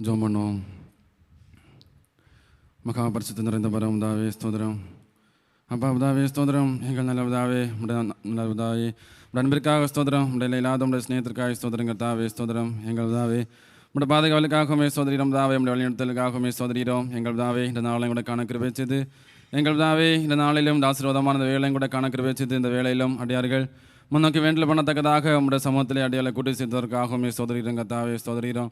ஜோம் பண்ணுவோம் மகாபரிசுத்த நிறைந்த பரம் உதாவே ஸ்தோத்திரம் அப்பா உதாவே ஸ்தோத்திரம் எங்கள் நல்ல உதாவே நல்ல உதாவே உடைய அன்பிற்காக ஸ்தோத்திரம் உடைய இல்லாத உடைய ஸ்நேகத்திற்காக ஸ்தோத்திரம் கர்த்தாவே ஸ்தோதரம் எங்கள் உதாவே உடைய பாதுகாவலுக்காகவுமே சோதரிடம் தாவே உடைய வழிநடத்தலுக்காகவுமே சோதரிடம் எங்கள் தாவே இந்த நாளையும் கூட காண கிருபை செய்து எங்கள் தாவே இந்த நாளிலும் இந்த ஆசீர்வாதமான இந்த வேலையும் கூட காண கிருபை செய்து இந்த வேலையிலும் அடியார்கள் முன்னோக்கி வேண்டல் பண்ணத்தக்கதாக உடைய சமூகத்திலே அடியாளை கூட்டி சேர்த்ததற்காகவுமே சோதரிடம் கர்த்தாவே சோதரிடம்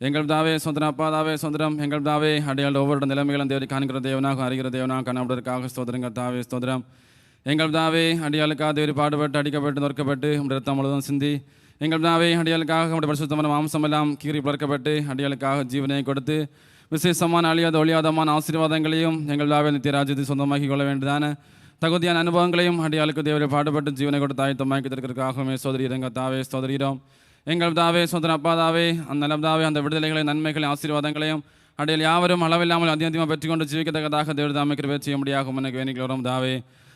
எங்கள் தாவே சொந்தரம் அப்பா தாவே சொந்தரம் எங்கள் தாவே அடையாள ஒவ்வொரு நிலைமைகளும் தேவை காண்கிற தேவனாக அறிகிற தேவனாக காணப்படுவதற்காக ஸ்தோத்திரங்க தாவே ஸ்தோதரம் எங்கள் தாவே அடியாளுக்காக தேடி பாடுபட்டு அடிக்கப்பட்டு நொறுக்கப்பட்டு உடைய ரத்தம் முழுவதும் சிந்தி. எங்கள் தாவே அடியாளுக்காக உடைய பரிசுத்தமான மாம்சம் எல்லாம் கீறி பிளர்க்கப்பட்டு அடியாளுக்காக ஜீவனை கொடுத்து விசேஷமான அழியாத ஒழியாதமான ஆசீர்வாதங்களையும் எங்கள் தாவே நித்திய ராஜ்யத்தை சொந்தமாக்கி கொள்ள வேண்டியதான தகுதியான அனுபவங்களையும் அடியாளுக்கு தேவரை பாடுபட்டு ஜீவனை கொடுத்து ஆயத்தமாக்கி தருக்கிறதுக்காகவே எங்கள் தாவே சோதரிகிறோம் எங்கள் தாவே சொந்தன அப்பாதாவே அந்த நலப்தாவே அந்த விடுதலைகளையும் நன்மைகளை ஆசீர்வாதங்களையும் அடையில் யாவரும் அளவில்லாமல் அதிகமாக பெற்றுக்கொண்டு ஜீவிக்கத்தக்கதாக தேவர் அமைக்கிற கிருபை முடியாகும் எனக்கு வேணிக்கிறோம் தாவே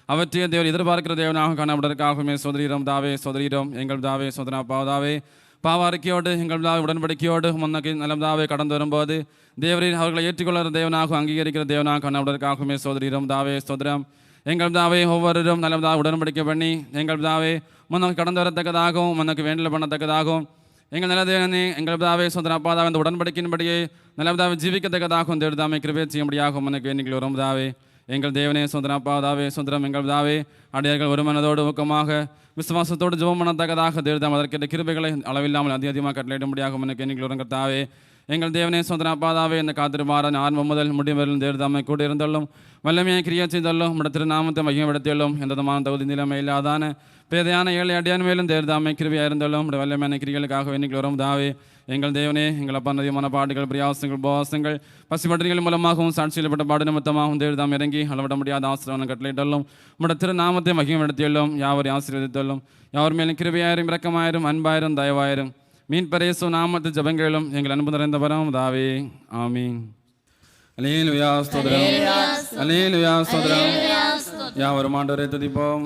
அவற்றைய தேவர் எதிர்பார்க்கிற தேவனாக காணப்படுவதற்காகவுமே சோதரீரம் தாவே சோதரீரம் எங்கள் தாவே சோதன அப்பாதாவே. பாவாரிக்கையோடு எங்கள் தாவே உடன்படிக்கையோடு முன்னக்கு நலம்தாவே கடந்து வரும்போது தேவரின் அவர்களை ஏற்றுக்கொள்கிற தேவனாக அங்கீகரிக்கிற தேவனாக காணப்படுவதற்காகவுமே சோதரீரம் தாவே சோதரம் எங்கள் தாவே ஒவ்வொருவரும் நல்லதாக உடன்படிக்கை பண்ணி எங்கள் தாவே முன்னால் கடந்து வரத்தக்கதாகவும் முன்னோக்கி வேண்டல் பண்ணத்தக்கதாகவும் எங்கள் நிலதேவனே எங்கள் தாவே சொந்தர அப்பாதாவே இந்த உடன்படிக்கையின்படியே நல்லதாவே ஜீவிக்கத்தக்கதாகவும் தேடுதாமே கிருபை செய்யும்படியாகவும் எனக்கு எண்ணிக்கை வரும் தாவே எங்கள் தேவனே சுந்தரம் அப்பாதாவே சுந்தரம் எங்கள் தாவே அடியார்கள் ஒரு மனதோடு ஊக்கமாக விசுவாசத்தோடு ஜெபம் பண்ணத்தக்கதாக தேடுதாம் அதற்கேற்ற கிருபைகளை அளவில்லாமல் அதிக அதிகமாக கட்டளையிடும்படியாகவும் எனக்கு எண்ணிக்கை வரும் தாவே எங்கள் தேவனே சொந்தன அப்பாதாவே இந்த காத்திருமாறன் ஆரம்பம் முதல் முடிவரில் தேர்தாமை கூட இருந்தள்ளும் வல்லமையை கிரியா செய்தள்ளும். உடைய திருநாமத்தை மையப்படுத்தியுள்ளும் எந்த விதமான தகுதி நிலைமை இல்லாதான பேதையான ஏழை அடியான் மேலும் தேர்தாமை கிருவியாக இருந்தள்ளும் உடைய வல்லமையான கிரிகளுக்காக எண்ணிக்கை வரும் தாவே எங்கள் தேவனே எங்கள் அப்பா நதியமான பாடுகள் பிரியாசங்கள் உபவாசங்கள் பசிமட்டங்கள் மூலமாகவும் சாட்சியில்பட்ட பாடு நிமித்தமாகவும் தேர்தாம் இறங்கி அளவிட முடியாத ஆசிரியர் கட்டளையிட்டள்ளும். உடைய திருநாமத்தை மகிமைப்படுத்தியுள்ளோம். யாவரை ஆசீர்வதித்துள்ளும். யாவர் மேலும் கிருவியாயிரும் இரக்கமாயிரும் அன்பாயிரும் தயவாயிரும் மீன் பரேசு நாமத்து ஜபங்களிலும் எங்கள் அன்பு நிறைந்த வரம் தாவே ஆமீன். அலேலுயா ஸ்தோத்திரம். அலேலுயா ஸ்தோத்திரம். யாவரும் ஆண்டவரை துதிப்போம்.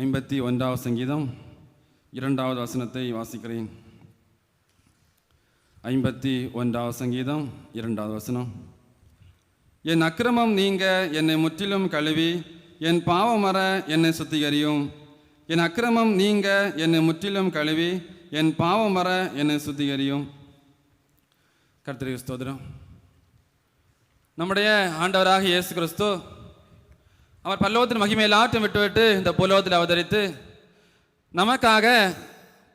ஐம்பத்தி ஒன்றாவது சங்கீதம் இரண்டாவது வசனத்தை வாசிக்கிறேன். ஐம்பத்தி ஒன்றாவது சங்கீதம் இரண்டாவது வசனம். என் அக்கிரமம் நீங்க என்னை முற்றிலும் கழுவி என் பாவமர என்னை சுத்திகரியும். என் அக்கிரமம் நீங்க என்னை முற்றிலும் கழுவி என் பாவமர என்னை சுத்திகரியும். கர்த்தரி ஸ்தோத்திரம். நம்முடைய ஆண்டவராக இயேசு கிறிஸ்து அவர் பல்லவத்தின் மகிமையிலாட்டம் விட்டுவிட்டு இந்த புலோகத்தில் அவதரித்து நமக்காக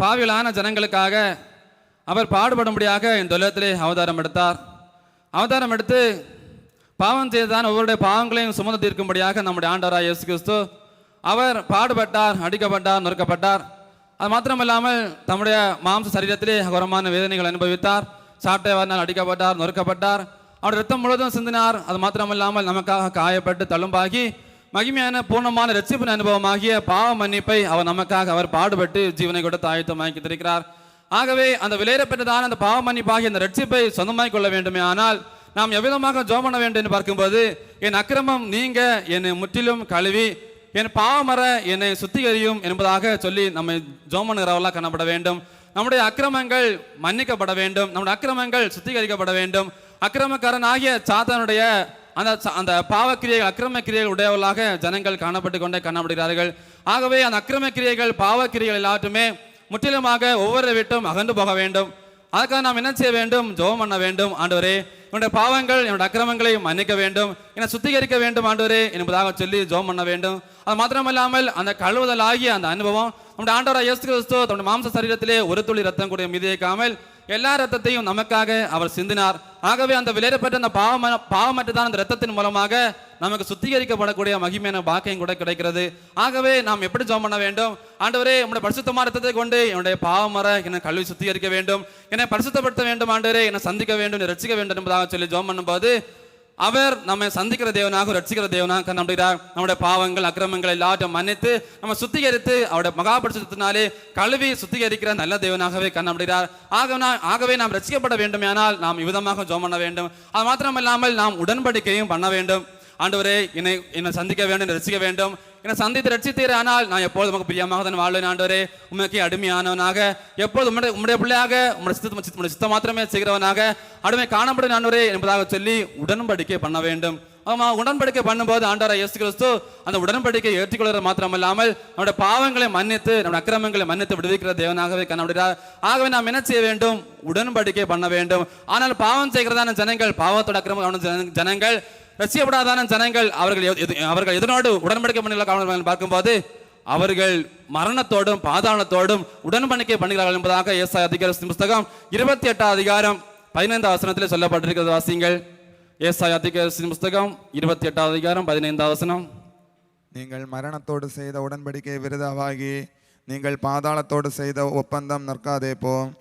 பாவிகளான ஜனங்களுக்காக அவர் பாடுபடும்படியாக இந்த உலகத்திலே அவதாரம் எடுத்தார். அவதாரம் எடுத்து பாவம் செய்ததான் ஒவ்வொருடைய பாவங்களையும் சுமந்து தீர்க்கும்படியாக நம்முடைய ஆண்டவராக இயேசு கிறிஸ்து அவர் பாடுபட்டார் அடிக்கப்பட்டார் நொறுக்கப்பட்டார். அது மாத்திரமல்லாமல் தம்முடைய மாம்ச சரீரத்திலே குரமான வேதனைகள் அனுபவித்தார். சாட்டைவாரினால் அடிக்கப்பட்டார் நொறுக்கப்பட்டார். அவர் ரத்தம் முழுவதும் சிந்தினார். அது மாத்திரமல்லாமல் நமக்காக காயப்பட்டு தழும்பாகி மகிமையான பூர்ணமான ரட்சிப்பின் அனுபவமாகிய பாவ மன்னிப்பை அவர் நமக்காக அவர் பாடுபட்டு ஜீவனை கூட தாயத்தமாக்கி தருகிறார் ஆகவே அந்த விலையிடப்பட்டதான அந்த பாவ மன்னிப்பாகிய அந்த ரட்சிப்பை சொந்தமாய் கொள்ள வேண்டுமே ஆனால் நாம் எவ்விதமாக ஜோம் பண்ண வேண்டும் என்று பார்க்கும்போது என் அக்கிரமம் நீங்க என்னை முற்றிலும் கழுவி என் பாவமர என்னை சுத்திகரியும் என்பதாக சொல்லி நம்ம ஜோம் பண்ணுகிறவர்களாக காணப்பட வேண்டும். நம்முடைய அக்கிரமங்கள் மன்னிக்கப்பட வேண்டும். நம்முடைய அக்கிரமங்கள் சுத்திகரிக்கப்பட வேண்டும். அக்கிரமக்காரன் ஆகிய சாத்தானுடைய அந்த அந்த பாவக்கிரியைகள் அக்கிரம கிரியைகள் உடையவர்களாக ஜனங்கள் காணப்பட்டு கொண்டே காணப்படுகிறார்கள். ஆகவே அந்த அக்கிரமக்கிரியைகள் பாவக்கிரியைகள் எல்லாற்றுமே முற்றிலுமாக ஒவ்வொரு வீட்டும் அகன்று போக வேண்டும். அதுக்காக நாம் என்ன செய்ய வேண்டும்? ஜோம் பண்ண வேண்டும். ஆண்டவரே என்னுடைய பாவங்கள் என்னுடைய அக்கிரமங்களை மன்னிக்க வேண்டும். என்னை சுத்திகரிக்க வேண்டும் ஆண்டவரே என்பதாக சொல்லி ஜோம் பண்ண வேண்டும். அது மாத்திரமல்லாமல் அந்த கழுவுதல் ஆகிய அந்த அனுபவம் நம்முடைய ஆண்டவராக இயேசு கிறிஸ்து தன்னுடைய மாம்ச சரீரத்திலே ஒரு துளி ரத்தம் கூடிய மிதியைக்காமல் எல்லா ரத்தத்தையும் நமக்காக அவர் சிந்தினார். ஆகவே அந்த விலையிடப்பட்ட அந்த பாவம பாவமற்றதான அந்த ரத்தத்தின் மூலமாக நமக்கு சுத்திகரிக்கப்படக்கூடிய மகிமையான பாக்கியம் கூட கிடைக்கிறது. ஆகவே நாம் எப்படி ஜெபம் பண்ண வேண்டும்? ஆண்டவரே உங்களுடைய பரிசுத்தமான ரத்தத்தை கொண்டு என்னுடைய பாவமர என்னை கல்வி சுத்திகரிக்க வேண்டும். என்னை பரிசுத்தப்படுத்த வேண்டும் ஆண்டவரே. என்னை சந்திக்க வேண்டும் என்னை வேண்டும் என்பதாக சொல்லி ஜெபம் பண்ணும்போது அவர் நம்மை சந்திக்கிற தேவனாக ரட்சிக்கிற தேவனாக கண்ணப்படுகிறார் நம்முடைய பாவங்கள் அக்கிரமங்கள் எல்லாத்தையும் மன்னித்து நம்ம சுத்திகரித்து அவருடைய மகாபரிசுத்தினாலே கழுவி சுத்திகரிக்கிற நல்ல தேவனாகவே கண்ணப்படுகிறார் ஆக ஆகவே நாம் ரட்சிக்கப்பட வேண்டுமானால் நாம் விதமாக ஜோம் பண்ண வேண்டும். அது மாத்திரமல்லாமல் நாம் உடன்படிக்கையும் பண்ண வேண்டும். ஆண்டவரே என்னை என்னை சந்திக்க வேண்டும் ரசிக்க வேண்டும். என்னை சந்தித்து ரசித்தீர் ஆனால் நான் எப்போது உமக்கு பிரியமாக தான் வாழ்வேன் ஆண்டவரே. உண்மைக்கு அடிமையானவனாக எப்போது உம்முடைய உம்முடைய பிள்ளையாக உம்முடைய சித்த உம்முடைய சித்தம் மாத்திரமே செய்கிறவனாக அடிமை காணப்படும் ஆண்டவரே என்பதாக சொல்லி உடன்படிக்கை பண்ண வேண்டும். ஆமா உடன்படிக்கை பண்ணும்போது ஆண்டாரா இயேசு கிறிஸ்து அந்த உடன்படிக்கை ஏற்றுக்கொள்வது மாத்திரமல்லாமல் நம்முடைய பாவங்களை மன்னித்து நம்முடைய அக்கிரமங்களை மன்னித்து விடுவிக்கிற தேவனாகவே கண்ணப்படுகிறார் ஆகவே நாம் என்ன செய்ய வேண்டும்? உடன்படிக்கை பண்ண வேண்டும். ஆனால் பாவம் செய்கிறதான ஜனங்கள் பாவத்தோட அக்கிரமம் ஜனங்கள் ஜனங்கள் ஜனங்கள் அவர்கள் எது- அவர்கள் எதனோடு உடன்படிக்கை பண்ணியுள்ள காரணம் பார்க்கும்போது அவர்கள் மரணத்தோடும் பாதாளத்தோடும் உடன்படிக்கை பண்ணுகிறார்கள் என்பதாக ஏசாய் அதிகார புஸ்தகம் இருபத்தி எட்டாம் அதிகாரம் பதினைந்து வசனத்தில் சொல்லப்பட்டிருக்கிறது வாசியங்கள். ஏசாய அதிகார புஸ்தகம் இருபத்தி எட்டாவது அதிகாரம் பதினைந்தாம் வசனம். நீங்கள் மரணத்தோடு செய்த உடன்படிக்கை விருதாவாகி நீங்கள் பாதாளத்தோடு செய்த ஒப்பந்தம் நிற்காதே போம்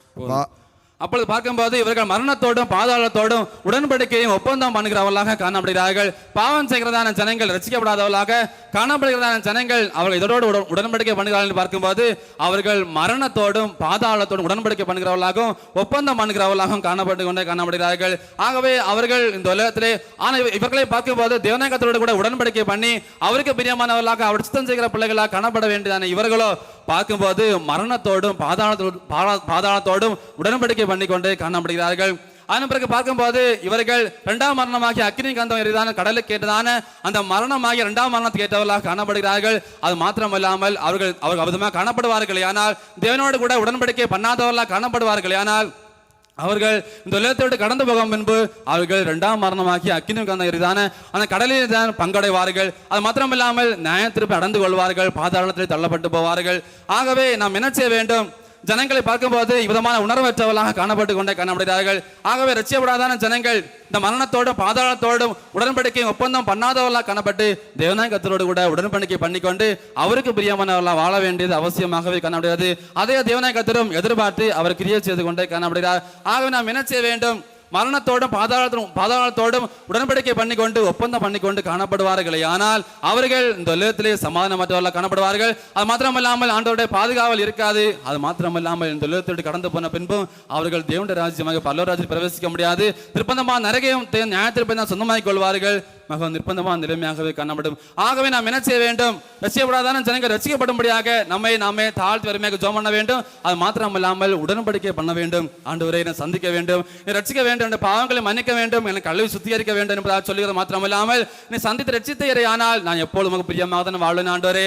அப்பொழுது பார்க்கும்போது இவர்கள் மரணத்தோடும் பாதாளத்தோடும் உடன்படிக்கையும் ஒப்பந்தம் பண்ணுகிறவர்களாக காணப்படுகிறார்கள். பாவம் செய்கிறதான ஜனங்கள் ரசிக்கப்படாதவர்களாக காணப்படுகிறதான ஜனங்கள் அவர்கள் இதோடு உடன்- உடன்படிக்கை பண்ணுகிறார்கள் என்று பார்க்கும்போது அவர்கள் மரணத்தோடும் பாதாளத்தோடும் உடன்படிக்கை பண்ணுகிறவர்களாகவும் ஒப்பந்தம் பண்ணுகிறவர்களாகவும் காணப்பட்டு கொண்டே காணப்படுகிறார்கள். ஆகவே அவர்கள் இந்த உலகத்திலே ஆனால் இவர்களை பார்க்கும்போது தேவநாயகத்தோடு கூட உடன்படிக்கை பண்ணி அவருக்கு பிரியமானவர்களாக அவர் சித்தம் செய்கிற பிள்ளைகளாக காணப்பட வேண்டியதான இவர்களோ பார்க்கும்போது மரணத்தோடும் பாதாளத்தோடும் பாதா- பாதாளத்தோடும் உடன்படிக்கை பண்ணிக்கொண்டு காணப்படுகிறார்கள். அதன் பிறகு பார்க்கும்போது இவர்கள் இரண்டாம் மரணமாகிய அக்னி கந்தம் எரிதான கடலுக்கு ஏற்றதான அந்த மரணமாகிய இரண்டாம் மரணத்துக்கு ஏற்றவர்களாக காணப்படுகிறார்கள். அது மாத்திரமல்லாமல் அவர்கள் அவர்கள் அபுதமாக காணப்படுவார்கள் ஆனால் தேவனோடு கூட உடன்படிக்கை பண்ணாதவர்களாக காணப்படுவார்கள் ஆனால் அவர்கள் இந்த உலகத்தை விட்டு கடந்து போகும் முன்பு அவர்கள் இரண்டாம் மரணமாகி அக்கினி கந்த எரிதான அந்த கடலில் தான் பங்கடைவார்கள். அது மாத்திரமில்லாமல் நியாயத்திருப்பை அடந்து கொள்வார்கள். பாதாளத்தில் தள்ளப்பட்டு போவார்கள். ஆகவே நாம் என்ன செய்ய வேண்டும்? ஜனங்களை பார்க்கும்போது விதமான உணர்வற்றவர்களாக காணப்பட்டு கொண்டே காணப்படுகிறார்கள். ஆகவே ரட்சியப்படாதான ஜனங்கள் இந்த மரணத்தோடும் பாதாளத்தோடும் உடன்படிக்கை ஒப்பந்தம் பண்ணாதவர்களாக காணப்பட்டு தேவநாயகத்தரோடு கூட உடன்படிக்கை பண்ணிக்கொண்டு அவருக்கு பிரியமானவர்களாக வாழ வேண்டியது அவசியமாகவே காணப்படுகிறது. அதே தேவநாயகத்தரும் எதிர்பார்த்து அவர் கிரியை செய்து கொண்டே காணப்படுகிறார். ஆகவே நாம் என்ன செய்ய வேண்டும்? மரணத்தோடும் பாதாளத்தோடும் பாதாளத்தோடும் உடன்படிக்கை பண்ணிக்கொண்டு ஒப்பந்தம் பண்ணிக்கொண்டு காணப்படுவார்களே. ஆனால் அவர்கள் இந்த உலகத்திலே சமாதானமற்றவர்களாக காணப்படுவார்கள். அது மாத்திரமல்லாமல் ஆண்டவருடைய பாதுகாவல் இருக்காது. அது மாத்திரமல்லாமல் இந்த உலகத்தோடு விட்டு கடந்து போன பின்பும் அவர்கள் தேவண்ட ராஜ்யமாக பல்லவராஜில் பிரவேசிக்க முடியாது. திருப்பந்தமா நரகையும் தே- நியாயத்திற்பை தான் சொந்தமாக்கிக் கொள்வார்கள். மக நிர்பந்தமான நிலைமையாகவே காணப்படும். ஆகவே நாம் என்ன செய்ய வேண்டும்? ரசிக்கப்படாதான ஜனங்கள் ரசிக்கப்படும்படியாக நம்மை நாமே தாழ்த்து வறுமையாக ஜோம் பண்ண வேண்டும். அது மாத்திரமல்லாமல் உடன்படிக்கை பண்ண வேண்டும். ஆண்டவரை என்னை சந்திக்க வேண்டும். நீ ரட்சிக்க வேண்டும். என்ற பாவங்களை மன்னிக்க வேண்டும். எனக்கு கல்வி சுத்திகரிக்க வேண்டும் என்பதாக சொல்லுகிறது மாத்திரமல்லாமல் நீ சந்தித்து ரட்சித்தீரே ஆனால் நான் எப்பொழுது உமக்கு பிரியமாக தான் வாழ்வேன் ஆண்டவரே.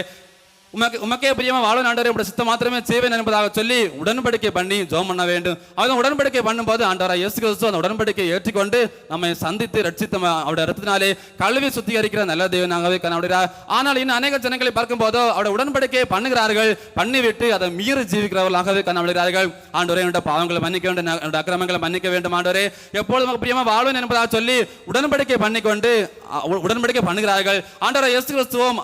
உமக்கு உமக்கே பிரியமா வாழ ஆண்டவரே உடைய சித்தம் மாத்திரமே செய்வேன் என்பதாக சொல்லி உடன்படிக்கை பண்ணி ஜோம் பண்ண வேண்டும். அவன் உடன்படிக்கை பண்ணும்போது ஆண்டாரா இயேசு கிறிஸ்து அந்த உடன்படிக்கையை ஏற்றிக்கொண்டு நம்மை சந்தித்து ரட்சித்த அவருடைய ரத்தத்தினாலே கல்வி சுத்திகரிக்கிற நல்ல தெய்வனாகவே காணப்படுகிறார் ஆனால் இன்னும் அநேக ஜனங்களை பார்க்கும்போதோ அவருடைய உடன்படிக்கையை பண்ணுகிறார்கள் பண்ணிவிட்டு அதை மீறி ஜீவிக்கிறவர்களாகவே காணப்படுகிறார்கள் ஆண்டவரே என்னுடைய பாவங்களை மன்னிக்க வேண்டும் அக்கிரமங்களை மன்னிக்க வேண்டும் ஆண்டவரே. எப்பொழுதும் உமக்கு பிரியமா வாழ்வேன் என்பதாக சொல்லி உடன்படிக்கை பண்ணிக்கொண்டு உடன்படிக்கை பண்ணுகிறார்கள். ஆண்டவரை இயேசு கிறிஸ்துவும்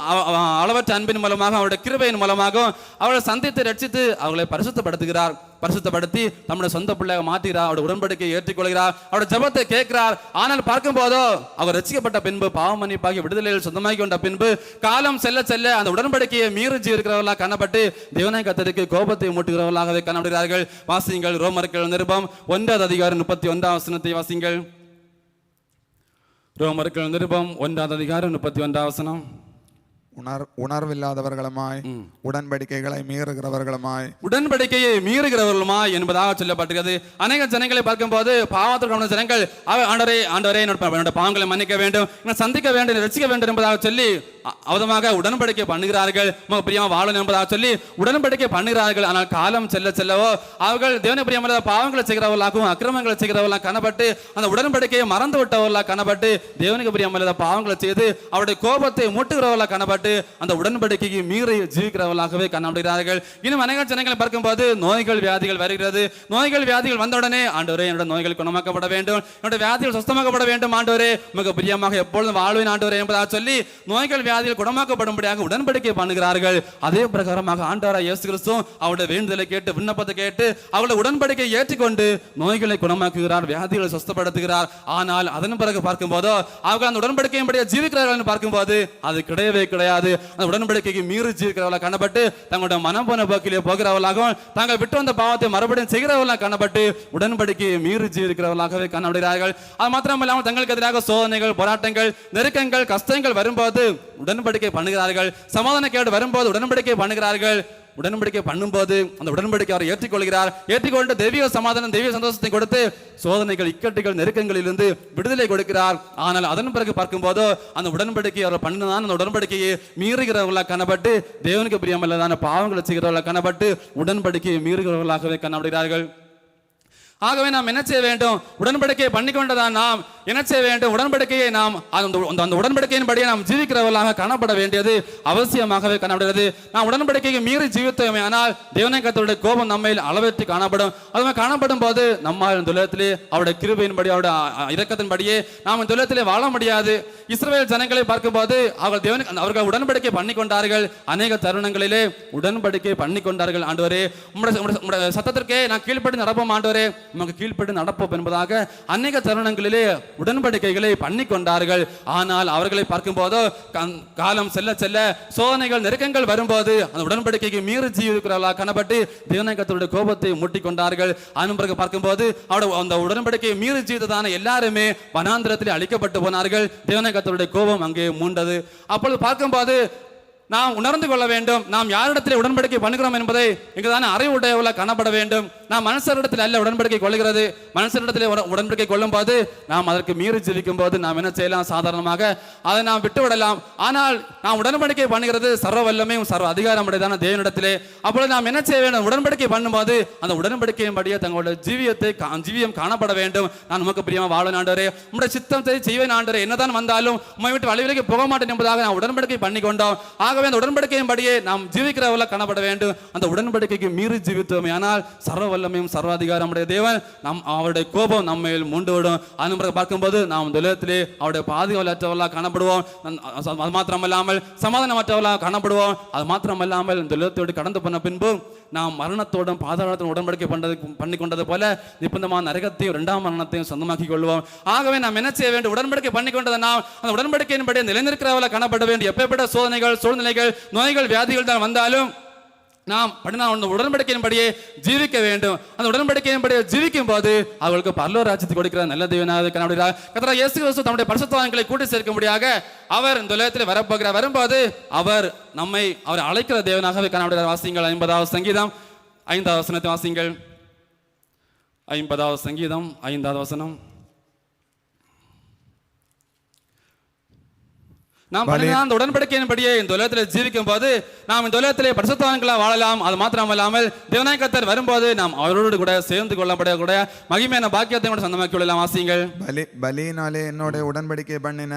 அளவற்ற அன்பின் மூலமாக அவருடைய கிருபையின் மூலமாகவும் அவளை சந்தித்து ரட்சித்து அவளை பரிசுத்தப்படுத்துகிறார். பரிசுத்தப்படுத்தி நம்முடைய சொந்த பிள்ளையை மாற்றுகிறார். அவருடைய உடன்படிக்கையை ஏற்றுக்கொள்கிறார். அவருடைய ஜெபத்தை கேட்கிறார். ஆனால் பார்க்கும்போதோ அவர் ரட்சிக்கப்பட்ட பின்பு பாவ மன்னிப்பாகி விடுதலையில் சொந்தமாக்கி கொண்ட பின்பு காலம் செல்ல செல்ல அந்த உடன்படிக்கையை மீறி இருக்கிறவர்களாக காணப்பட்டு தேவனை கத்தருக்கு கோபத்தை மூட்டுகிறவர்களாகவே காணப்படுகிறார்கள். வாசியுங்கள். ரோமர்கள் நிருபம் ஒன்றாவது அதிகாரம் முப்பத்தி ஒன்றாம் வசனத்தை வாசிங்கள் ரோமர்கள் நிருபம் ஒன்றாவது அதிகாரம் முப்பத்தி ஒன்றாம் வசனம். உணர் உணர்வில்லாதவர்களுமாய் உடன்படிக்கைகளை மீறுகிறவர்களுமாய். உடன்படிக்கையை மீறுகிறவர்களுமா என்பதாக சொல்லப்பட்டிருக்கிறது. அநேக ஜனங்களை பார்க்கும்போது பாவத்திற்கான ஜனங்கள் ஆண்டவரே ஆண்டவரே என்னோட பாவங்களை மன்னிக்க வேண்டும் என்னை சந்திக்க வேண்டும் என்னை ரட்சிக்க வேண்டும் என்பதாக சொல்லி அவதமாக உடன்படிக்கை பண்ணுகிறார்கள். உமக்கு பிரியமா வாழணும் என்பதாக சொல்லி உடன்படிக்கை பண்ணுகிறார்கள். ஆனால் காலம் செல்ல செல்லவோ அவர்கள் தேவனை பிரியமில்லாத பாவங்களை செய்கிறவர்களாகவும் அக்கிரமங்களை செய்கிறவர்களாக காணப்பட்டு அந்த உடன்படிக்கையை மறந்து விட்டவர்களாக காணப்பட்டு தேவனுக்கு பிரியமில்லாத பாவங்களை செய்து அவருடைய கோபத்தை மூட்டுகிறவர்களாக காணப்பட்டு அந்த உடன்படிக்கைக்கு மீறி ஜீவிக்கிறவர்களாகவே காணப்படுகிறார்கள். இன்னும் அநேக ஜனங்களை பார்க்கும்போது நோய்கள் வியாதிகள் வருகிறது. நோய்கள் வியாதிகள் வந்தவுடனே ஆண்டவரே என்னோட நோய்கள் குணமாக்கப்பட வேண்டும். என்னோட வியாதிகள் சுத்தமாக்கப்பட வேண்டும் ஆண்டவரே. மிக பிரியமாக எப்பொழுதும் வாழ்வின் ஆண்டவரே என்பதாக சொல்லி நோய்கள் வியாதிகள் குணமாக்கப்படும்படியாக உடன்படிக்கை பண்ணுகிறார்கள். அதே பிரகாரமாக ஆண்டவராக இயேசு கிறிஸ்துவும் அவருடைய வேண்டுதலை கேட்டு விண்ணப்பத்தை கேட்டு அவருடைய உடன்படிக்கை ஏற்றுக்கொண்டு நோய்களை குணமாக்குகிறார் வியாதிகளை சுத்தப்படுத்துகிறார் ஆனால் அதன் பிறகு பார்க்கும்போதோ அவர்கள் அந்த உடன்படிக்கையின்படியே ஜீவிக்கிறார்கள் பார்க்கும்போது அது கிடையவே கிடையாது. கிடையாது. அந்த உடன்படிக்கைக்கு மீறி ஜீவிக்கிறவர்களாக காணப்பட்டு தங்களுடைய மனம் போன போக்கிலே போகிறவர்களாகவும் தாங்கள் விட்டு வந்த பாவத்தை மறுபடியும் செய்கிறவர்களாக காணப்பட்டு உடன்படிக்கையை மீறி ஜீவிக்கிறவர்களாகவே காணப்படுகிறார்கள் அது மாத்திரமில்லாமல் தங்களுக்கு எதிராக சோதனைகள் போராட்டங்கள் நெருக்கங்கள் கஷ்டங்கள் வரும்போது உடன்படிக்கை பண்ணுகிறார்கள். சமாதான கேடு வரும்போது உடன்படிக்கை பண்ணுகிறார்கள். உடன்படிக்கை பண்ணும்போது அந்த உடன்படிக்கை அவர் ஏற்றுக்கொள்கிறார். ஏற்றுக்கொண்டு தெய்வீக சமாதானம் தெய்வீக சந்தோஷத்தை கொடுத்து சோதனைகள் இக்கட்டுகள் நெருக்கங்களிலிருந்து விடுதலை கொடுக்கிறார். ஆனால் அதன் பிறகு பார்க்கும்போது அந்த உடன்படிக்கை அவர் பண்ணினதான் அந்த உடன்படிக்கையை மீறுகிறவர்களாக காணப்பட்டு தேவனுக்கு பிரியமல்லதான பாவங்களை செய்கிறவர்களாக காணப்பட்டு உடன்படிக்கையை மீறுகிறவர்களாகவே காணப்படுகிறார்கள். ஆகவே நாம் என்ன செய்ய வேண்டும்? உடன்படிக்கையை பண்ணிக்கொண்டதான் நாம் என்ன செய்ய வேண்டும்? உடன்படிக்கையை நாம் அந்த அந்த- உடன்படிக்கையின்படியே நாம் ஜீவிக்கிறவர்களாக காணப்பட வேண்டியது அவசியமாகவே காணப்படுகிறது. நாம் உடன்படிக்கையை மீறி ஜீவித்தோமே ஆனால் தேவனை கத்தருடைய கோபம் நம்மையில் அளவற்று காணப்படும். அதுவே காணப்படும் போது நம்மால் இந்த உலகத்திலே அவருடைய கிருபையின்படி அவருடைய அ- படியே நாம் இந்த உலகத்திலே வாழ முடியாது. இஸ்ரேல் ஜனங்களை பார்க்கும்போது அவர்கள் தேவன் அவர்கள் உடன்படிக்கை பண்ணி கொண்டார்கள் அநேக தருணங்களிலே உடன்படிக்கை பண்ணி கொண்டார்கள் ஆண்டவரே உங்களுடைய சத்தத்திற்கே நான் கீழ்ப்பட்டு நடப்போம் ஆண்டவரே. நமக்கு கீழ்ப்பட்டு நடப்போம் என்பதாக அநேக தருணங்களிலே உடன்படிக்கைகளை பண்ணி கொண்டார்கள் ஆனால் அவர்களை பார்க்கும்போதோ போதோ காலம் செல்ல செல்ல சோதனைகள் நெருக்கங்கள் வரும்போது அந்த உடன்படிக்கைக்கு மீறி ஜீவிக்கிறவர்களாக காணப்பட்டு தேவநாயகத்தோட கோபத்தை மூட்டிக் கொண்டார்கள் அதன் பிறகு பார்க்கும்போது அவருடைய அந்த உடன்படிக்கையை மீறி ஜீவித்ததான எல்லாருமே வனாந்திரத்தில் அழிக்கப்பட்டு போனார்கள். தேவநாயகத்தோட கோபம் அங்கே மூண்டது. அப்பொழுது பார்க்கும்போது நாம் உணர்ந்து கொள்ள வேண்டும். நாம் யாரிடத்தில் உடன்படிக்கை பண்ணுகிறோம் என்பதை இங்குதான அறிவுடையவர்கள காணப்பட வேண்டும். நாம் மனுஷரிடத்தில் அல்ல உடன்படிக்கை கொள்கிறது. மனுஷரிடத்தில் உட- உடன்படிக்கை கொள்ளும் போது நாம் அதற்கு மீறி ஜீவிக்கும் போது நாம் என்ன செய்யலாம்? சாதாரணமாக அதை நாம் விட்டுவிடலாம். ஆனால் நாம் உடன்படிக்கை பண்ணுகிறது சர்வ வல்லமையும் சர்வ அதிகாரம் உடையதான தேவனிடத்திலே. அப்பொழுது நாம் என்ன செய்ய வேண்டும்? உடன்படிக்கை பண்ணும்போது அந்த உடன்படிக்கையின் படியே தங்களுடைய ஜீவியத்தை கா- ஜீவியம் காணப்பட வேண்டும். நான் உமக்கு பிரியமா வாழ ஆண்டவரே. உங்களுடைய சித்தம் சரி செய்வேன் ஆண்டவரே. என்னதான் வந்தாலும் உண்மை விட்டு வழி போக மாட்டேன் என்பதாக நான் உடன்படிக்கை பண்ணி கொண்டோம் ஆகவே அந்த உடன்படிக்கையின்படியே நாம் ஜீவிக்கிறவர்கள காணப்பட வேண்டும். அந்த உடன்படிக்கைக்கு மீறி ஜீவித்தோமே. ஆனால் சர்வ வல்லமையும் சர்வாதிகாரமுடைய தேவன் நம் அவருடைய கோபம் நம்மையில் மூண்டு விடும் அதன் பிறகு பார்க்கும்போது நாம் இந்த அவருடைய பாதுகாவலற்றவர்களாக காணப்படுவோம். அது மாத்திரமல்லாமல் சமாதானமற்றவர்களாக காணப்படுவோம். அது மாத்திரமல்லாமல் இந்த உலகத்தோடு கடந்து போன பின்பு நாம் மரணத்தோடும் பாதாளத்தோடும் உடன்படிக்கை பண்ணது பண்ணி கொண்டது போல நிப்பந்தமான நரகத்தையும் இரண்டாம் மரணத்தையும் சொந்தமாக்கி கொள்வோம் ஆகவே நாம் என்ன செய்ய வேண்டும்? உடன்படிக்கை பண்ணி நாம் அந்த உடன்படிக்கையின்படி நிலைநிற்கிறவர்களை காணப்பட வேண்டிய எப்பேற்பட்ட சோதனைகள் சூழ்நிலைகள் நோய்கள் வியாதிகள் தான் வந்தாலும் நாம் பண்ணின அந்த உடன்படிக்கையின்படியே ஜீவிக்க வேண்டும். அந்த உடன்படிக்கையின்படியே ஜீவிக்கும் போது அவர்களுக்கு பரலோ ராஜ்யத்தை கொடுக்கிற நல்ல தேவனாக கனவுகிறார் கத்தரா இயேசு கிறிஸ்து தம்முடைய பரிசுத்தவான்களை கூட்டி சேர்க்கும்படியாக அவர் இந்த உலகத்தில் வரப்போகிறார் வரும்போது அவர் நம்மை அவர் அழைக்கிற தேவனாகவே கனவுகிறார் வாசிங்கள் ஐம்பதாவது சங்கீதம் ஐந்தாவது வசனத்தை வாசிங்கள். ஐம்பதாவது சங்கீதம் ஐந்தாவது வசனம். நாம் பண்ணின அந்த உடன்படிக்கையின்படியே இந்த உலகத்தில் ஜீவிக்கும் போது நாம் இந்த உலகத்திலே பரிசுத்தவான்களா வாழலாம். அது மாத்திரமல்லாமல் தேவநாயகத்தர் வரும்போது நாம் அவரோடு கூட சேர்ந்து கொள்ளப்பட கூட மகிமையான பாக்கியத்தை கூட சொந்தமாக்கி கொள்ளலாம். வாசியுங்கள். பலி பலியினாலே என்னோட உடன்படிக்கை பண்ணின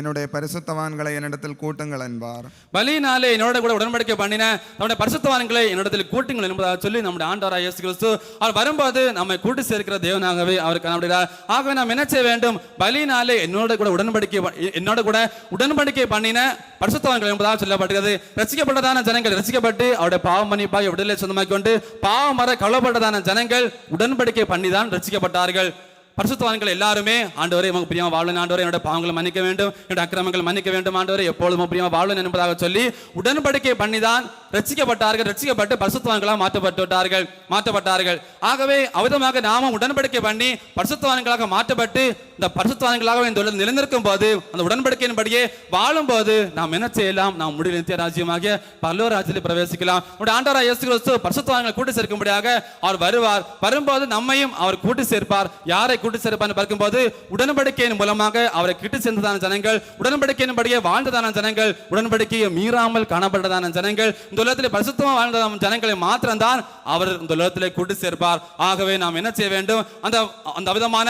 என்னுடைய பரிசுத்தவான்களை என்னிடத்தில் கூட்டுங்கள் என்பார். பலியினாலே என்னோட கூட உடன்படிக்கை பண்ணின நம்முடைய பரிசுத்தவான்களை என்னிடத்தில் கூட்டுங்கள் என்பதாக சொல்லி நம்முடைய ஆண்டாரா இயேசு கிறிஸ்து அவர் வரும்போது நம்மை கூட்டி சேர்க்கிற தேவனாகவே அவர் காணப்படுகிறார் ஆகவே நாம் என்ன செய்ய வேண்டும்? பலியினாலே என்னோட கூட உடன்படிக்கை என்னோட கூட உடன்படிக்கை பண்ணின பரிசுத்தவான்கள் என்பதாக சொல்லப்படுகிறது ரசிக்கப்பட்டதான ஜனங்கள் ரசிக்கப்பட்டு அவருடைய பாவம் மன்னிப்பாக விடுதலை சொந்தமாக்கி கொண்டு பாவம் வர கவலைப்பட்டதான ஜனங்கள் உடன்படிக்கை பண்ணி தான் ரசிக்கப்பட்டார்கள். பரிசுத்தவான்கள் எல்லாருமே ஆண்டவரே உமக்கு பிரியமா வாழணும் ஆண்டவரே என்னோட பாவங்களை மன்னிக்க வேண்டும் என்னோட அக்கிரமங்கள் மன்னிக்க வேண்டும் ஆண்டவரே எப்பொழுதும் பிரியமா வாழணும் என்பதாக சொல்லி உடன்படிக்கை பண்ணி தான் ரட்சிக்கப்பட்டார்கள் ரட்சிக்கப்பட்டு பரிசுத்தவான்களாக மாற்றப்பட்டு விட்டார்கள் மாற்றப்பட்டார்கள். ஆகவே அவிதமாக நாமும் உடன்படிக்கை பண்ணி பரிசுத்தவான்களாக மாற்றப்பட்டு இந்த பரிசுத்தவான்களாக இந்த உலகம் நிலைநிற்கும் போது அந்த உடன்படிக்கையின்படியே வாழும்போது நாம் என்ன செய்யலாம்? நாம் முடிவு நித்திய ராஜ்யமாகிய பல்லோ ராஜ்யத்தில் பிரவேசிக்கலாம். நம்முடைய ஆண்டவரா இயேசு கிறிஸ்து பரிசுத்தவான்களை கூட்டி சேர்க்கும்படியாக அவர் வருவார். வரும்போது நம்மையும் அவர் கூட்டி சேர்ப்பார். யாரை கூட்டி பார்க்கும்போது உடன்படிக்கையின் மூலமாக அவரை கிட்டு சேர்ந்ததான ஜனங்கள் உடன்படிக்கையின்படியே வாழ்ந்ததான ஜனங்கள் உடன்படிக்கையை மீறாமல் காணப்பட்டதான ஜனங்கள் இந்த உலகத்தில் பரிசுத்தமாக வாழ்ந்ததான ஜனங்களை மாத்திரம்தான் அவர் இந்த உலகத்திலே கூட்டு சேர்ப்பார் ஆகவே நாம் என்ன செய்ய வேண்டும் அந்த அந்த விதமான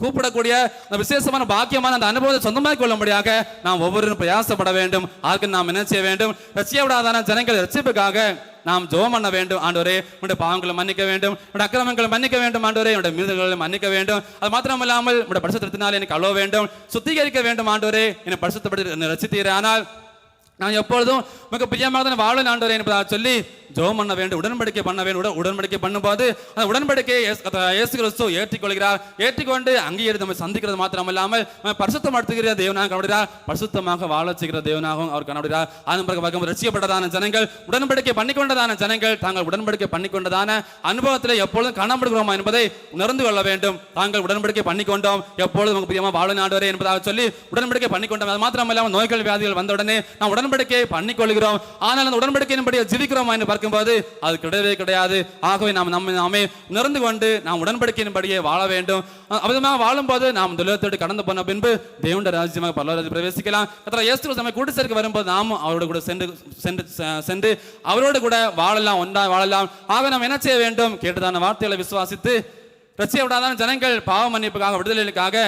கூப்பிடக்கூடிய விசேஷமான பாக்கியமான அந்த அனுபவத்தை சொந்தமாக கொள்ளும்படியாக நாம் ஒவ்வொருவரும் பிரயாசப்பட வேண்டும். அதற்கு நாம் என்ன செய்ய வேண்டும்? ரசிக்கப்படாதான ஜனங்கள் ரசிப்புக்காக நாம் ஜோம் பண்ண வேண்டும். ஆண்டவரே உடைய பாவங்களை மன்னிக்க வேண்டும். உடைய அக்கிரமங்களை மன்னிக்க வேண்டும். ஆண்டவரே உடைய மீறுதல்களை மன்னிக்க வேண்டும். அது மாத்திரமல்லாமல் உடைய பரிசுத்தினால் எனக்கு அழுவ வேண்டும். சுத்திகரிக்க வேண்டும். ஆண்டவரே என்னை பரிசுத்தப்படி ரசித்தீர் ஆனால் நான் எப்பொழுதும் மிக பிரியமாக தான் வாழ ஆண்டவரே என்பதாக சொல்லி ஜோம் பண்ண வேண்டும் உடன்படிக்கை பண்ண வேண்டும் உட- உடன்படிக்கை பண்ணும்போது அந்த உடன்படிக்கையை இயேசு கிறிஸ்து ஏற்றிக்கொள்கிறார். ஏற்றிக்கொண்டு அங்கீகரித்து நம்ம சந்திக்கிறது மாத்திரம் இல்லாமல் பரிசுத்தப்படுத்துகிற தேவனாக கனப்படுகிறார் பரிசுத்தமாக வாழ செய்கிற தேவனாகவும் அவர் கனப்படுகிறார் அதன் பிறகு பக்கம் ரசிக்கப்பட்டதான ஜனங்கள் உடன்படிக்கை பண்ணிக்கொண்டதான ஜனங்கள் தாங்கள் உடன்படிக்கை பண்ணிக்கொண்டதான அனுபவத்தில் எப்பொழுதும் காணப்படுகிறோமா என்பதை உணர்ந்து கொள்ள வேண்டும். தாங்கள் உடன்படிக்கை பண்ணிக்கொண்டோம். எப்பொழுதும் உங்க பிரியமா வாழ நாடுவரே என்பதாக சொல்லி உடன்படிக்கை பண்ணிக்கொண்டோம். அது மாத்திரம் இல்லாமல் நோய்கள் வியாதிகள் வந்த உடனே உடன் உடன்படிக்கையை பண்ணிக்கொள்கிறோம். ஆனால் அந்த உடன்படிக்கையின்படி ஜீவிக்கிறோமா என்று பார்க்கும்போது அது கிடையவே கிடையாது. ஆகவே நாம் நம்மை நாமே உணர்ந்து கொண்டு நாம் உடன்படிக்கையின்படியே வாழ வேண்டும். அவ்விதமாக வாழும்போது நாம் துலகத்தோடு கடந்து போன பின்பு தேவண்ட ராஜ்யமாக பல்லவராஜ் பிரவேசிக்கலாம். கத்திர இயேசு நம்ம கூட்டு சேர்க்க வரும்போது நாமும் அவரோட கூட சென்று சென்று சென்று அவரோடு கூட வாழலாம் ஒன்றாய் வாழலாம். ஆக நாம் என்ன செய்ய வேண்டும்? கேட்டதான வார்த்தைகளை விசுவாசித்து ரசிக்கப்படாதான ஜனங்கள் பாவ மன்னிப்புக்காக விடுதலைகளுக்காக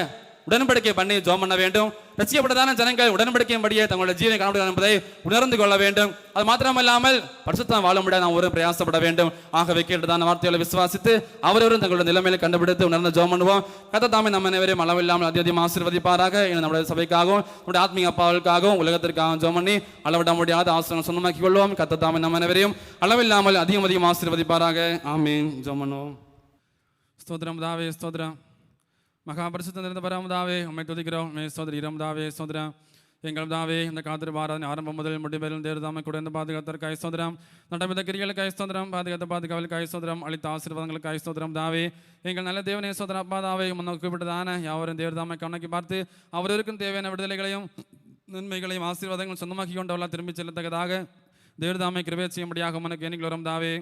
உடன்படிக்கை பண்ணி ஜோம் பண்ண வேண்டும். ரசிக்கப்பட்டதான ஜனங்கள் உடன்படிக்கையின்படியே தங்களுடைய ஜீவனை காணப்படுகிறார் என்பதை உணர்ந்து கொள்ள வேண்டும். அது மாத்திரமல்லாமல் பரிசுத்தம் வாழ முடியாது நாம் ஒரு பிரயாசப்பட வேண்டும். ஆகவே கேட்டதான வார்த்தைகளை விசுவாசித்து அவரவரும் தங்களுடைய நிலைமையில கண்டுபிடித்து உணர்ந்து ஜோம் பண்ணுவோம். கத்த தாமே நம்ம அனைவரையும் அளவில்லாமல் அதிகம் ஆசீர்வதிப்பாராக. நம்முடைய சபைக்காகவும் நம்முடைய ஆத்மீக அப்பாவுக்காகவும் உலகத்திற்காகவும் ஜோம் பண்ணி அளவிட முடியாத ஆசிரியர் சொந்தமாக்கி கொள்வோம். கத்த தாமே நம்ம அனைவரையும் அளவில்லாமல் அதிகம் அதிகம் ஆசீர்வதிப்பாராக. ஆமீன். ஜோம் பண்ணுவோம். ஸ்தோத்திரம் தாவே ஸ்தோத்திரம். மகாபரிசுத்தம் நிறைந்த பரமதாவே உண்மை துதிக்கிறோம். மே சோதரி இரமதாவே சோதரம் எங்கள் தாவே இந்த காத்திரு பாராதனை ஆரம்பம் முதல் முடிவெல்லாம் தேர்தாமை கூட இந்த பாதுகாத்தற்காய் சோதரம் நடமித கிரிகளுக்காய் சோதரம் பாதுகாத்த பாதுகாவலுக்காய் சோதரம் அளித்த ஆசீர்வாதங்களுக்காய் சோதரம் தாவே எங்கள் நல்ல தேவனே சோதரம் அப்பா தாவே முன்னோக்கி விட்டதான யாவரும் தேர்தாமை கண்ணக்கி பார்த்து அவரவருக்கும் தேவையான விடுதலைகளையும் நன்மைகளையும் ஆசீர்வாதங்களும் சொந்தமாக்கி கொண்டவர்களாக திரும்பி செல்லத்தக்கதாக தேர்தாமை கிருபை செய்யும்படியாக உனக்கு எண்ணிக்கல் வரும் தாவே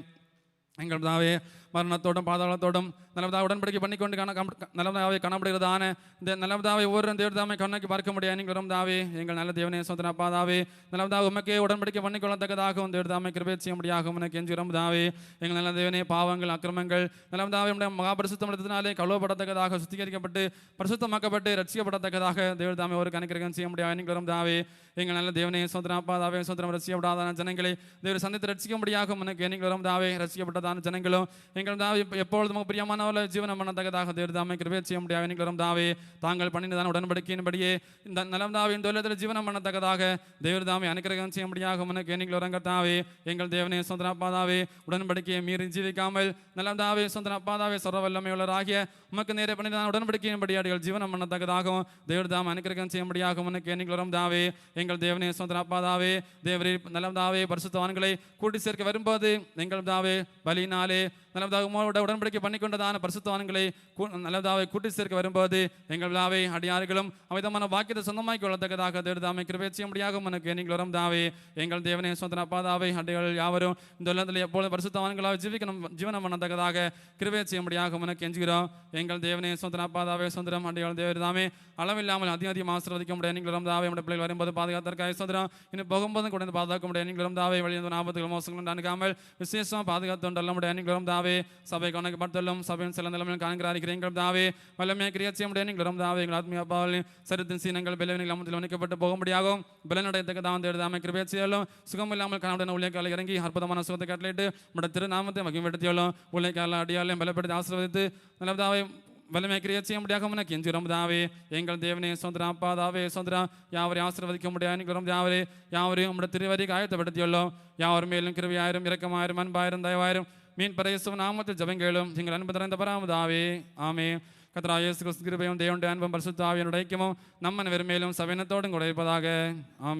எங்கள் தாவே மரணத்தோடும் பாதாளத்தோடும் நல்லதாவை உடன்படிக்கை பண்ணிக்கொண்டு காண நல்லதாவை காணப்படுகிறதான. இந்த நல்லதாவை ஒவ்வொரு தேவதாமை கண்ணாக்கி பார்க்க முடியாது. நீங்கள் வரும் தாவே எங்கள் நல்ல தேவனே சொந்தன பாதாவே. நல்லதாக உமக்கே உடன்படிக்கை பண்ணிக்கொள்ளத்தக்கதாகவும் தேவதாமை கிருபை செய்ய முடியாகும் உனக்கு எஞ்சி வரும் தாவே எங்கள் நல்ல தேவனே பாவங்கள் அக்கிரமங்கள் நல்லதாவை உடைய மகாபரிசுத்தம் எடுத்ததினாலே கழுவப்படத்தக்கதாக சுத்திகரிக்கப்பட்டு பரிசுத்தமாக்கப்பட்டு ரட்சிக்கப்படத்தக்கதாக தேவதாமை ஒரு கணக்கிரகம் செய்ய முடியாது. நீங்கள் வரும் தாவே எங்கள் நல்ல தேவனே சொந்தன பாதாவே சொந்தனம் ரசிக்கப்படாதான ஜனங்களை தேவர் சந்தித்து ரசிக்க முடியாகும் உனக்கு நீங்கள் வரும் தாவே ரசிக்கப்பட்டதான ஜனங்களும் எங்கள் தாவே எப்பொழுதும் பிரியமானவள ஜீவனம் பண்ணத்தக்கதாக தேவர் தாமே கிருபை செய்ய முடியாது நீங்கள் தாவே தாங்கள் பண்ணினதான உடன்படிக்கையின்படியே இந்த நலம் தாவின் தொழிலத்தில் ஜீவனம் பண்ணத்தக்கதாக தேவர் தாமே அனுக்கிரகம் செய்ய முடியாகும் உனக்கு நீங்கள் தாவே எங்கள் தேவனே சொந்தன அப்பாதாவே உடன்படிக்கையை மீறி ஜீவிக்காமல் நலம் தாவே சொந்தன அப்பாதாவே சர்வ வல்லமையுள்ளராகிய உமக்கு நேரே பண்ணினதான உடன்படிக்கையின்படி அடிகள் ஜீவனம் பண்ணத்தக்கதாகவும் தேவர் தாம் அனுக்கிரகம் செய்ய முடியாகும் உனக்கு நீங்கள் வரும் தாவே. எங்கள் தேவனே சொந்தன அப்பாதாவே தேவரே நலம் தாவே பரிசுத்தவான்களை கூட்டி சேர்க்க வரும்போது எங்கள் தாவே. பலினாலே நல்லதாக உமோட உடன்படிக்கை பண்ணிக்கொண்டதான பரிசுத்தவான்களை கூ- நல்லதாவை கூட்டி சேர்க்க வரும்போது எங்கள் தாவே. அடியார்களும் அவிதமான வாக்கியத்தை சொந்தமாக்கி கொள்ளத்தக்கதாக தேவதாமை கிருபை செய்ய முடியாகும் உனக்கு நீங்கள் வரும் தாவே. எங்கள் தேவனே சொந்தன அப்பாதாவை அடிகள் யாவரும் இந்த உலகத்தில் எப்பொழுதும் பரிசுத்தவான்களாக ஜீவிக்கணும் ஜீவனம் பண்ணத்தக்கதாக கிருபை செய்ய முடியாகும் உனக்கு எஞ்சுகிறோம். எங்கள் எங்கள் தேவனே சொந்தன அப்பாதாவே சொந்தரம் அடிகள் தேவதாமே அளவில்லாமல் அதிக அதிகம் ஆசிர்வதிக்க முடியாது. நீங்களும் தாவே நம்முடைய பிள்ளைகள் வரும்போது பாதுகாத்தற்காக சொந்தரம் இன்னும் போகும்போதும் கூட பாதுகாக்க முடியாது. நீங்களும் தாவே வெளியே ஆபத்துகள் மோசங்களும் அணுகாமல் விசேஷமாக பாதுகாத்து அல்ல முடியாது நீங்களும் தாவே சபை கணக்கு சபையின் சில நிலைமையில் காண்கிறார்கள். எங்கள் தாவே வல்லமையை கிரியா செய்ய முடியாது. நீங்களும் தாவே எங்கள் ஆத்மீக அப்பாவில் சரித்தின் சீனங்கள் பலவீனங்கள் அமத்தில் வணிக்கப்பட்டு போக முடியாகும் பலனடையத்தக்க தான் தேவதாமை கிருபை செய்யலும் சுகம் இல்லாமல் காணப்பட ஊழியக்கால இறங்கி அற்புதமான சுகத்தை கட்டளையிட்டு நம்முடைய திருநாமத்தை மகிழ்வெடுத்தியோலும் ஊழியக்கால அடியாலையும் பலப்படுத்தி ஆசீர்வதித்து நல்லதாவே வல்லமை கிரியை செய்ய முடியாத உனக்கு. எஞ்சுகிறோம் தாவே எங்கள் தேவனே சொந்தரா அப்பா தாவே சொந்தரா யாவரையும் ஆசீர்வதிக்க முடியாது நிற்கிறோம் யாவரே யாவரையும் உம்முடைய திருவரி காயத்தப்படுத்தியுள்ளோம் யாவர் மேலும் கிருவியாயிரம் இரக்கமாயிரம் அன்பாயிரம் தயவாயிரம் மீன் பரேசுவ நாமத்தில் ஜபங்களும். எங்கள் அன்பு திறந்த பராமதாவே ஆமே கத்ரா இயேசு கிறிஸ்து கிருபையும் தேவனுடைய அன்பும்